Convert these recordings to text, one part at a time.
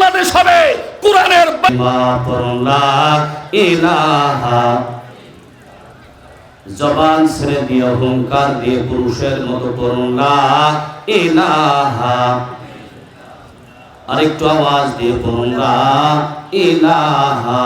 বাংলাদেশ হবে। কোরআনের জবান ছেড়ে দিয়ে অহংকার দিয়ে পুরুষের মতো লা ইলাহা। আরেকটু আওয়াজ দিয়ে লা ইলাহা।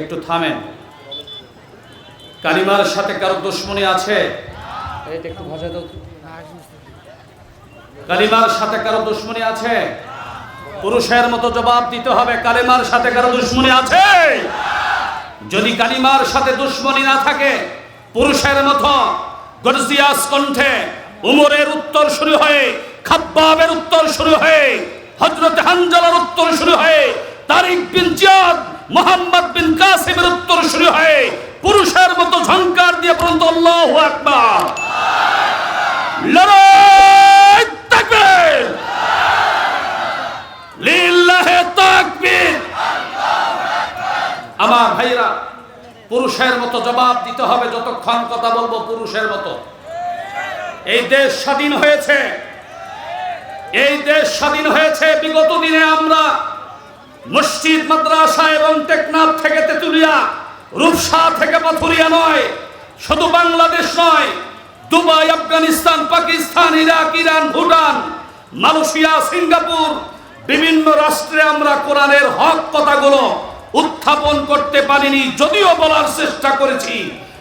একটু থামেন। কালিমার সাথে কারও দুশ্মনী আছে? এটা একটু ভাষা দাও। কালিমার সাথে কারও দুশ্মনী আছে? পুরুষের মতো জবাব দিতে হবে, কালিমার সাথে কারও দুশ্মনী আছে? যদি কালিমার সাথে দুশ্মনী না থাকে, পুরুষের মতো গর্জিয়াস কণ্ঠে উমরের উত্তর শুরু হয়ে, খাব্বাবের উত্তর শুরু হয়ে হজরত হানজালার উত্তর শুরু হয়ে, তারিক বিন জিয়াদ, মোহাম্মদ বিন কাসিমের উত্তর শুরু হয়ে, পুরুষের মতো ঝংকার দিয়ে পর্যন্ত আল্লাহু আকবার। লড়াই তাকবীর আমার ভাইরা, পুরুষের মতো জবাব দিতে হবে, যতক্ষণ কথা বলব পুরুষের মতো। এই দেশ স্বাধীন হয়েছে। এই দেশ স্বাধীন হয়েছে। বিগত দিনে আমরা মসজিদ, মাদ্রাসা এবং টেকনাফ থেকে তেতুলিয়া, রূপসা থেকে পাথুরিয়া নয়, শুধু বাংলাদেশ নয়, Dubai, Afghanistan, Pakistan, Iraq, Iran, Bhutan, Malaysia, Singapore বিভিন্ন রাষ্ট্রে আমরা কোরআনের হক কথাগুলো উত্থাপন করতে পারিনি, যদিও বলার চেষ্টা করেছি।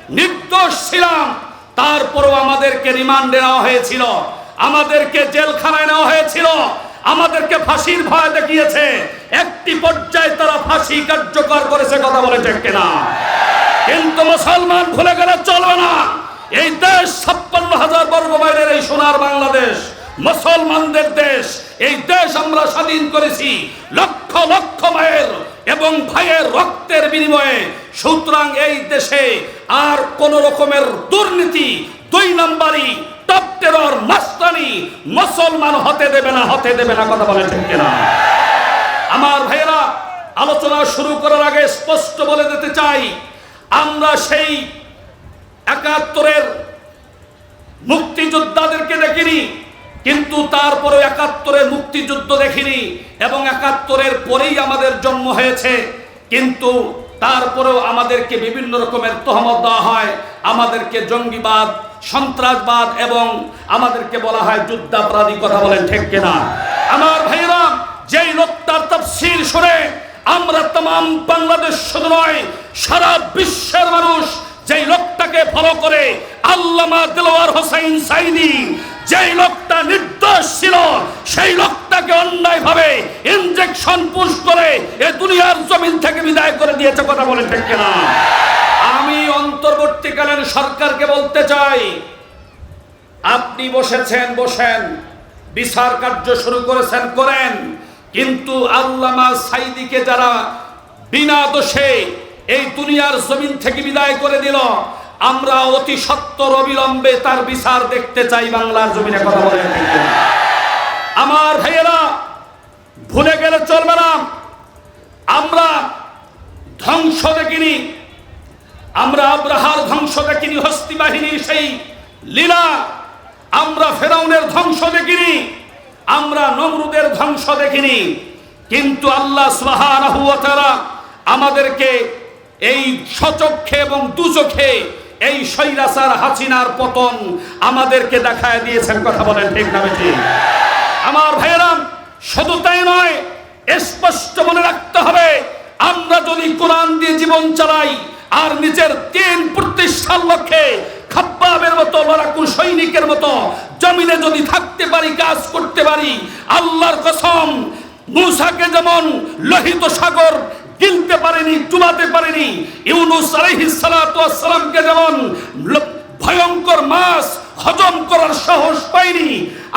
নির্দোষ ছিলাম তারপরও আমাদেরকে রিমান্ডে নেওয়া হয়েছিল। আমাদেরকে জেলখানায় নেওয়া হয়েছিল। আমাদেরকে ফাঁসির ভয় দেখিয়েছে। একটি পর্যায়ে তারা ফাঁসি কার্যকর করেছে কথা বলে ঠিক কিনা। কিন্তু মুসলমান ভুলে গেলে চলবে না। এই দেশ ছাপ্পান্ন হাজার বর্গ মাইলের এই সোনার বাংলাদেশ, মুসলমানদের দেশ এই দেশ আমরা স্বাধীন করেছি লক্ষ লক্ষ মায়ের এবং ভাইয়ের রক্তের বিনিময়ে। সুতরাং এই দেশে আর কোন রকমের দুর্নীতি, দুই নম্বরই টপ টেরর, মাস্তানি মুসলমান হতে দেবে না, হতে দেবে না, কথা বলে ঠিক কিনা? আমার ভাইয়েরা, আলোচনা শুরু করার আগে স্পষ্ট বলে দিতে চাই, আমরা সেই একাত্তরের মুক্তিযোদ্ধাদেরকে দেখিনি। কিন্তু তারপরে একাত্তরের মুক্তিযুদ্ধ দেখিনি এবং একাত্তরের পরেই আমাদের জন্ম হয়েছে। কিন্তু তারপরেও আমাদেরকে বিভিন্ন রকমের তহমত দেওয়া হয়। আমাদেরকে জঙ্গিবাদ, সন্ত্রাসবাদ এবং আমাদেরকে বলা হয় যুদ্ধাপরাধী কথা বলেন ঠিক কিনা। আমার ভাইরা, যেই লোকটার তফসির শুনে আমরা তাম বাংলাদেশ শুধু নয়, সারা বিশ্বের মানুষ যেই লোকটাকে ফলো করে আল্লামা দিলওয়ার হোসাইন সাইনি যেই লোকটা নির্দোষ ছিল, সেই লোকটাকে অন্যায়ভাবে ইনজেকশন পুশ করে এ দুনিয়ার জমিন থেকে বিদায় করে দিয়েছে কথা বলে ঠিক কিনা? আমি অন্তর্বর্তীকালীন সরকারকে বলতে চাই, আপনি বসেছেন, বসেন, বিচার কার্য শুরু করেছেন, করেন, কিন্তু আল্লামা সাইদিকে যারা বিনা দোষে এই দুনিয়ার জমিন থেকে বিদায় করে দিল। আমরা অতি সত্তর অবিলম্বে তার বিচার দেখতে চাই বাংলার জমিনে কথা বলেন। আমার ভাইয়েরা, ভুলে গেলে চলবে না। আমরা ধ্বংস দেখিনি। আমরা আব্রাহার ধ্বংস দেখিনি, হস্তি বাহিনীর সেই লীলা। আমরা ফেরাউনের ধ্বংস দেখিনি। আমরা নমরুদের ধ্বংস দেখিনি। কিন্তু আল্লাহ তাআলা আমাদেরকে এই সচক্ষে এবং দুচোখে এই সৈরাসার হাসিনার পতন আমাদেরকে দেখায় দিয়েছেন কথা বলেন ঠিক না বেটি? আমার ভাইয়েরা শুধু তাই নয়, স্পষ্ট মনে রাখতে হবে, আমরা যদি কোরআন দিয়ে জীবন চালাই আর নিজের দিন প্রতিষ্ঠার লক্ষ্যে খাব্বাবের মতো, লড়াকু সৈনিকের মতো, জমিনে যদি থাকতে পারি, কাজ করতে পারি, আল্লাহর কসম, মুসাকে যেমন লোহিত সাগর গিলতে পারেনি চুমাতে পারেনি। ইউনুস আলাইহিস সালাতু ওয়াস সালামকে যেমন ভয়ঙ্কর মাছ হজম করার সাহস পাইনি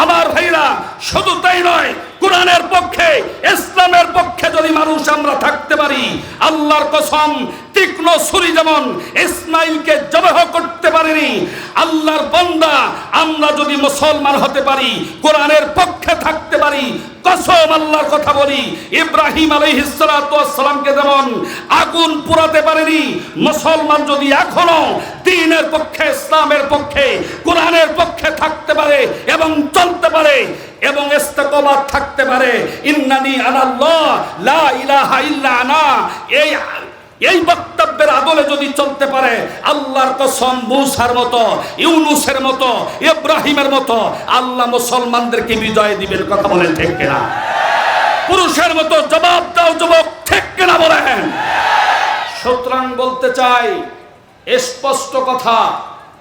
আমার ভাইরা, শুধু তাই নয়, কোরআনের পক্ষে, ইসলামের পক্ষে যদি মানুষ আমরা থাকতে পারি, আল্লাহর কসম তীক্ষ্ণ ছুরি যেমন ইসমাইলকে জবাহ করতে পারেনি, আল্লাহর বন্দা, আমরা যদি মুসলমান হতে পারি, কোরআনের পক্ষে থাকতে পারি, কসম আল্লাহর কথা বলি, ইব্রাহিম আলাইহিসসালামকে যেমন আগুন পোড়াতে পারেনি, মুসলমান যদি এখনও দিনের পক্ষে, ইসলামের পক্ষে, কোরআনের পক্ষে থাকতে পারে এবং চলতে পারে এবং ইস্তাক থাকতে পারে, ইন্নানি আনাল্লাহ, লা ইলাহা ইল্লা আনা, এই এই বক্তব্যের আদলে যদি চলতে পারে, আল্লাহর কসম মুসার মতো, ইউনুসের মতো, ইব্রাহিমের মতো, আল্লাহ মুসলমানদেরকে বিজয় দিবেন কথা বলেন ঠিক কিনা? পুরুষের মতো জবাব দাও যুবক, ঠিক কিনা বলেন? সুতরাং বলতে চাই, স্পষ্ট কথা,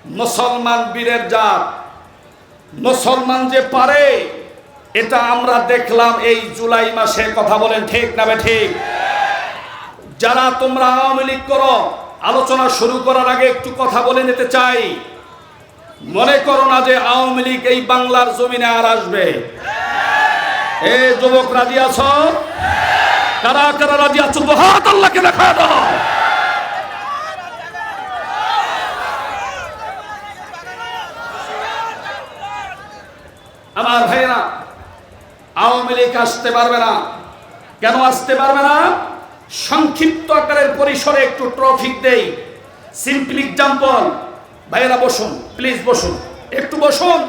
মুসলমান বীরের জাত, মুসলমান যে পারে, এটা আমরা দেখলাম এই জুলাই মাসে কথা বলেন ঠিক না ঠিক? যারা তোমরা আওয়ামী লীগ করো, আলোচনা শুরু করার আগে একটু কথা বলে নিতে চাই। মনে করো না যে আওয়ামী লীগ এই বাংলার জমিনে আর আসবে। এ যুবক রাজি আছো? কারা কারা রাজি আছো? হাত আল্লাহকে দেখা দাও। আমার ভাইয়েরা, আওয়ামী লীগ আসতে পারবে না। কেন আসতে পারবে না? সংক্ষিপ্ত আকারের পরিসরে একটু ট্রফিক দেই। সিম্পল এক্সাম্পল ভাইয়েরা বসুন প্লিজ বসুন। একটু বসুন।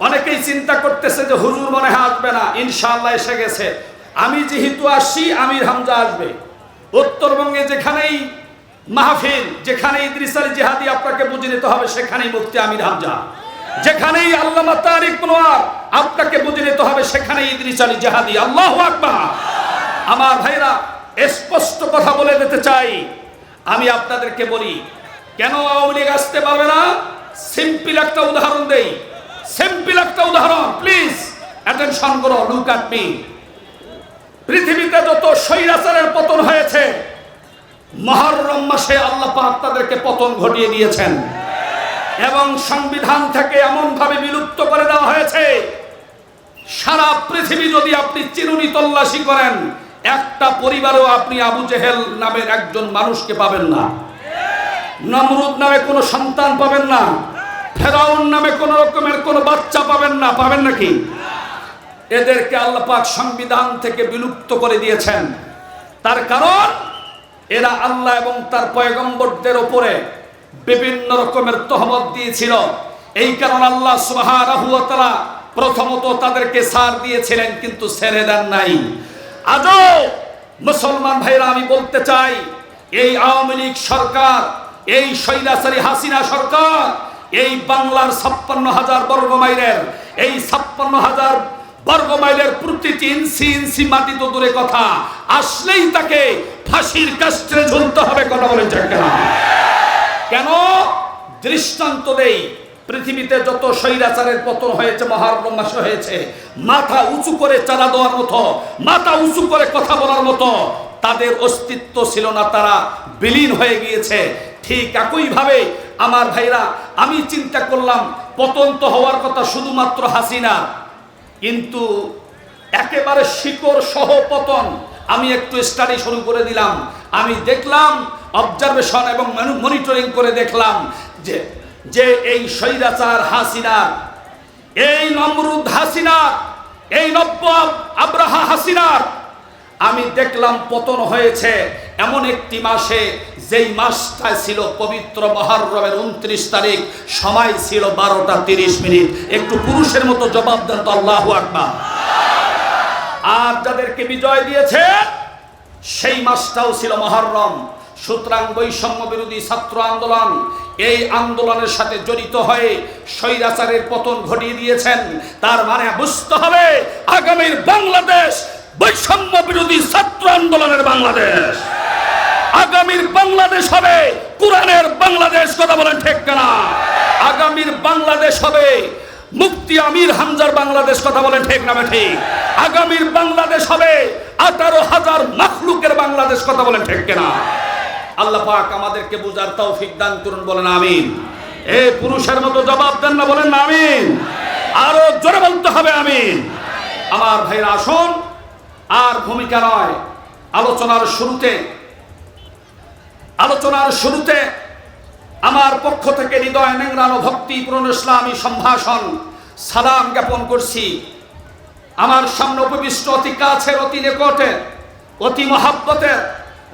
অনেকেই চিন্তা করতেছে যে হুজুর মনে হয় আসবে না। ইনশাআল্লাহ এসে গেছে। আমি যেহেতু আসছি, আমির হামজা আসবে। উত্তরবঙ্গে যেখানেই মাহফিল যেখানে ইদ্রিস জিহাদি আপনাকে বুঝে নিতে হবে, সেখানেই মুফতি আমির হামজা। যেখানেই আল্লামা তারিক মনোয়ার আপনাকে বুঝে নিতে হবে, সেখানেই ইদ্রিস আলী জিহাদি। আল্লাহ আকবার। আমার ভাইরা স্পষ্ট কথা বলে দিতে চাই। আমি আপনাদেরকে বলি, কেন আওয়ামী লীগ আসতে পারবে না? সিম্পল একটা উদাহরণ দেই। সিম্পল একটা উদাহরণ প্লিজ অ্যাটেনশন করো লুক অ্যাট মি পৃথিবীতে যত স্বৈরাচারের পতন হয়েছে, মহরম মাসে আল্লাহ পাক তাদেরকে পতন ঘটিয়ে দিয়েছেন। এবং সংবিধান থেকে এমন ভাবে বিলুপ্ত করে দেওয়া হয়েছে, সারা পৃথিবী যদি আপনি চিরুনি তল্লাশি করেন একটা পরিবারেও আপনি আবু জেহেল নামের একজন মানুষকে পাবেন না। নমরুদ নামে কোনো সন্তান পাবেন না। ফেরাউন নামে কোন রকমের কোনো বাচ্চা পাবেন না। পাবেন নাকি? এদেরকে আল্লাহ পাক সংবিধান থেকে বিলুপ্ত করে দিয়েছেন। তার কারণ, এরা আল্লাহ এবং তার পয়গম্বরদের ওপরে বিভিন্ন রকমের তহমত দিয়েছিল। এই কারণ আল্লাহ তাআলা প্রথমত তাদেরকে সার দিয়েছিলেন, কিন্তু ছেড়ে দেন নাই। আজও মুসলমান ভাইরা, আমি বলতে চাই, এই আওয়ামী লীগ সরকার, এই শৈলাচারী হাসিনা সরকার, এই বাংলার ছাপ্পান্ন হাজার বর্গ মাইলের, এই ছাপ্পান্ন হাজার বর্গ মাইলের প্রতিটি ইঞ্চি ইঞ্চি মাটি তো দূরে কথা, আসলেই তাকে ফাঁসির কাস্টে ঝুলতে হবে, কথা বলেন কেন? কেন? দৃষ্টান্ত দেই। পৃথিবীতে যত স্বৈরাচারের পতন হয়েছে মহারম মাসে হয়েছে, মাথা উঁচু করে চালা দেওয়ার মতো, মাথা উঁচু করে কথা বলার মতো, তাদের অস্তিত্ব ছিল না, তারা বিলীন হয়ে গিয়েছে। ঠিক একইভাবে আমার ভাইরা, আমি চিন্তা করলাম, পতন তো হওয়ার কথা শুধুমাত্র হাসিনা, কিন্তু একেবারে শিকড় সহ পতন আমি একটু স্টাডি শুরু করে দিলাম। আমি দেখলাম অবজারভেশন এবং মনিটরিং করে দেখলাম যে যে এই স্বৈরাচার হাসিনা, এই নমরুদ হাসিনা, এই নব্য আব্রাহা হাসিনার আমি দেখলাম পতন হয়েছে এমন একটি মাসে, যেই মাসটা ছিল পবিত্র মহারমের উনত্রিশ তারিখ, সময় ছিল বারোটা তিরিশ মিনিট। একটু পুরুষের মতো জবাব দেন তো আল্লাহ আকবার। আর যাদেরকে বিজয় দিয়েছে, সেই মাসটাও ছিল মহরম। সুতরাং বৈষম্য বিরোধী ছাত্র আন্দোলন এই আন্দোলনের সাথে জড়িত হয়ে স্বৈরাচারের পতন ঘটিয়ে দিয়েছেন। তার মানে বুঝতে হবে, আগামীর বাংলাদেশ বৈষম্য বিরোধী ছাত্র আন্দোলনের বাংলাদেশ। আগামীর বাংলাদেশ হবে কোরআনের বাংলাদেশ, কথা বলেন ঠিক না আগামীর বাংলাদেশ হবে মুক্তি আমির হামজার বাংলাদেশ, কথা বলেন ঠিক না ঠিক আগামীর বাংলাদেশ হবে আঠারো হাজার মাখলুকের বাংলাদেশ, কথা বলেন ঠিক না আল্লাহ পাক আমাদেরকে বুঝার তৌফিক দান করুন, বলেন আমিন। এ পুরুষের মতো জবাব দেন না, বলেন আমিন। আরও জোরে বলতে হবে, আমিন। আমার ভাইরা, আসুন। আর ভূমিকা নয়, আলোচনার শুরুতে আলোচনার শুরুতে আমার পক্ষ থেকে হৃদয় নেংরানো ভক্তিপূর্ণ ইসলামী সম্ভাষণ সালাম জ্ঞাপন করছি। আমার সামনে উপবিষ্ট অতি কাছের, অতি নিকটের অতি মহাব্বতের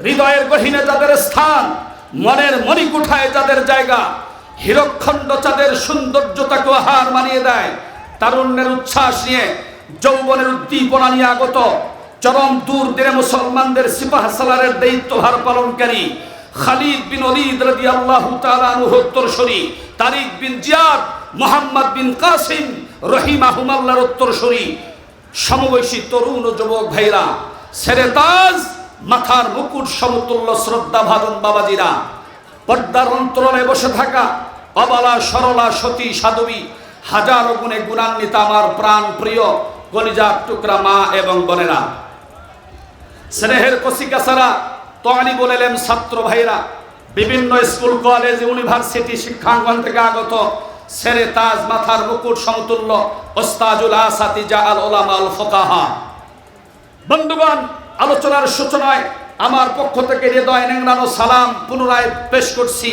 হৃদয়ের গহীনে যাদের স্থান, মনের মণিকুঠায় যাদের জায়গা, হীরকখণ্ড চাঁদের সৌন্দর্যতাকে হার মানিয়ে দেয়। তারুণ্যের উচ্ছ্বাস নিয়ে যৌবনের উদ্দীপনা নিয়ে আগত, চরম দূর দিনে মুসলমানদের সিপাহ সালারের দায়িত্বভার পালনকারী খালিদ বিন অলিদ তাআলা আনহু উত্তরসূরি, তারিক bin Ziyad, Muhammad bin Qasim রহিমাহুমাল্লাহর উত্তরসূরি। সমবয়সী তরুণ ও যুবক ভাইরা সেরে তাজ মাথার মুকুট সমতুল্য শ্রদ্ধা ভাজন বাবাজিরা। পর্দার অন্তরণে বসে থাকা অবলা সরলা, সতী, সাধবী, হাজারো গুণে গুণান্বিত আমার প্রাণ প্রিয় গলিজার টুকরা মা এবং বোনেরা। স্নেহের কসিকাসারা তোয়ানি বলেলেন ছাত্র ভাইরা বিভিন্ন স্কুল, কলেজ, ইউনিভার্সিটি শিক্ষাঙ্গন থেকে আগত সেরে তাজ মাথার মুকুট সমতুল্য ওস্তাজুল আসাতি জা আল ওলামাল ফোকাহা। বন্ধুগণ আলোচনার সূচনায় আমার পক্ষ থেকে হৃদয় নেংড়ানো সালাম পুনরায় পেশ করছি।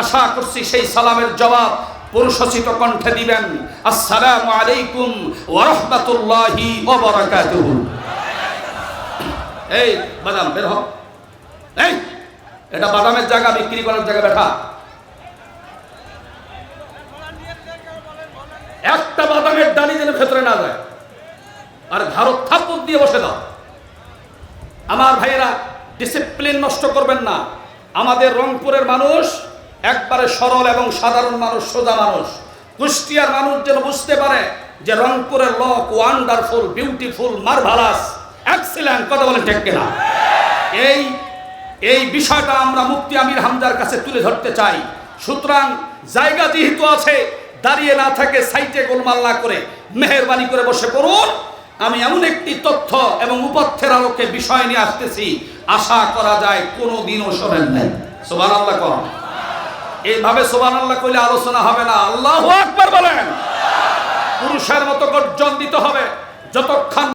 আশা করছি সেই সালামের জবাব পুরুষোচিত কণ্ঠে দিবেন। আসসালামু আলাইকুম ওয়া রাহমাতুল্লাহি ওয়া বারাকাতুহু। এই বাদাম বের হ এই, এটা বাদামের জায়গা, বিক্রি করার জায়গা বেঠা একটা বাদামের ডালি যেন ভেতরে না যায়। আর ভারত থাপ্পর দিয়ে বসে দাও। আমার ভাইয়েরা ডিসিপ্লিন নষ্ট করবেন না। আমাদের রংপুরের মানুষ একবারে সরল এবং সাধারণ মানুষ, সোজা মানুষ। কুষ্টিয়ার মানুষ যেন বুঝতে পারে যে রংপুরের লোক ওয়ান্ডারফুল বিউটিফুল মার্ভালাস এক্সিলেন্ট কথা বলেন ঠিক কিনা। এই এই বিষয়টা আমরা মুক্তি আমির হামজার কাছে তুলে ধরতে চাই। সুতরাং জায়গা যেহেতু আছে, দাঁড়িয়ে না থাকে সাইটে গোলমাল না করে মেহরবানি করে বসে পড়ুন। আমি এমন একটি তথ্য এবং উপথ্যের আলোকে বিষয় নিয়ে আসতেছি। আশা করা যায় কোনো দিনও শোনেন নাই। সোবান আল্লাহ কর। এইভাবে সোবান আল্লাহ করলে আলোচনা হবে না। আল্লাহ একবার বলেন। পুরুষের মতো গর্জন দিতে হবে। যতক্ষণ